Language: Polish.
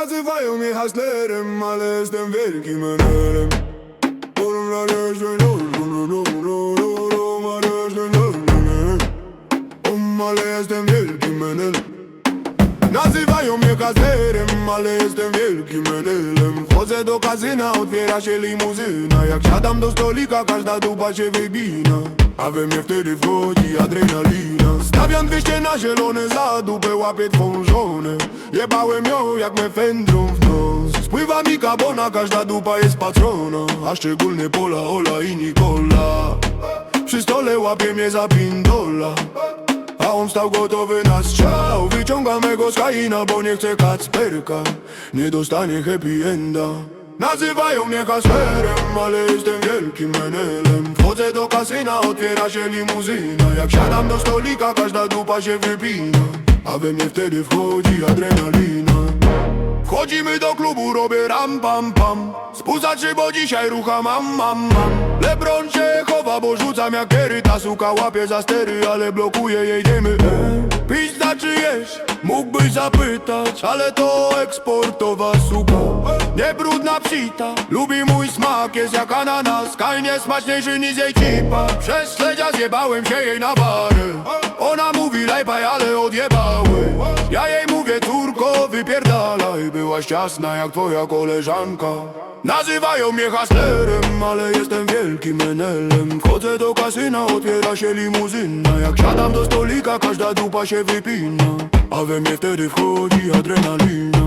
nazywają mnie haslerem, ale jestem wielkim menelem Ale jestem wielkim menelem Nazywają mnie hustlerem, ale jestem wielkim menelem Wchodzę do kasyna, otwiera się limuzyna. Jak siadam do stolika, każda dupa się wybina. A we mnie wtedy wchodzi adrenalina. Stawiam 200 na zielone, za dupę łapię twą żonę. Jebałem ją jak mefendrą w nos. Spływa mi kabona, każda dupa jest patrona. A szczególnie Pola, Ola i Nikola. Przy stole łapie mnie za pindola stał gotowy na strzał. Wyciągam mego z bo nie chcę kacperka. Nie dostanie happy enda. Nazywają mnie haslerem, ale jestem wielkim menelem. Wchodzę do kasyna, otwiera się limuzyna. Jak siadam do stolika, każda dupa się wypina. A we mnie wtedy wchodzi adrenalina. Wchodzimy do klubu, robię ram pam pam. Spuzaczy, bo dzisiaj rucha mam mam mam Lebron rzucam jak Ta suka łapie za stery, ale blokuje jej dymy e. Pić znaczy jeść, mógłbyś zapytać Ale to eksportowa suka Nie brudna psita, lubi mój smak Jest jak ananas, kajnie smaczniejszy niż jej cipa. Przez śledzia zjebałem się jej na bary Ona mówi lejpaj, ale odjebały Ja jej mówię córko, wypierdalaj Byłaś ciasna jak twoja koleżanka Nazywają mnie hustlerem, ale jestem wielkim menelem Wchodzę do kasyna, otwiera się limuzyna. Jak siadam do stolika, każda dupa się wypina. A we mnie wtedy wchodzi adrenalina